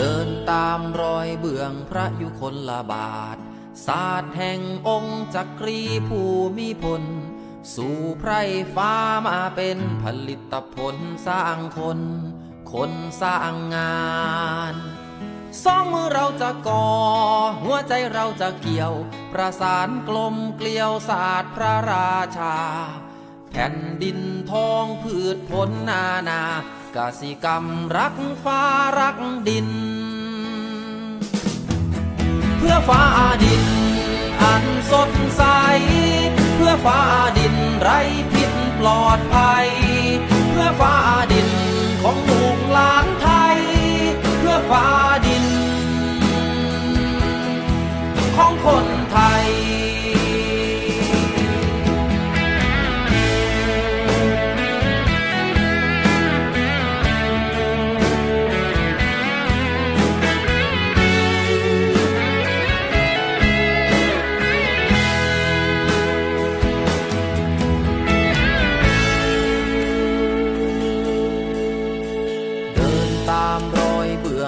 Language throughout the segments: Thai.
ดินตามรองพระยุคลบาท ศาสตร์แห่งองค์จักรีผู้มีพล สู่ไพรฟ้ามาเป็นผลิตผลสร้างคน คนสร้างงานสองมือเราจะก่อ หัวใจเราจะเกี่ยว ประสานกลมเกลียวศาสตร์พระราชา แผ่นดินทองพืชผลนานากสิกรรมรักฟ้ารักดิน เพื่อฟ้าดิน อันสดใส เพื่อฟ้าดินไร้พิษปลอดภัย เพื่อฟ้าดินของลูก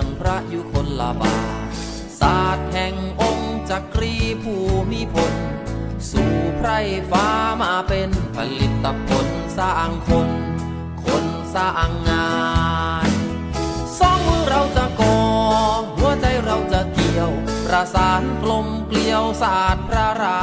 อยเบื้องพระยุคนลบาทศาสตร์แห่งองค์จักรีผู้มีพล สู่ไพรฟ้ามาเป็นผลิตผลสร้างคน คนสร้างงานสองมือเราจะก่อหัวใจเราจะเกี่ยว ประสานกลมเกลียวศาสตร์พระรา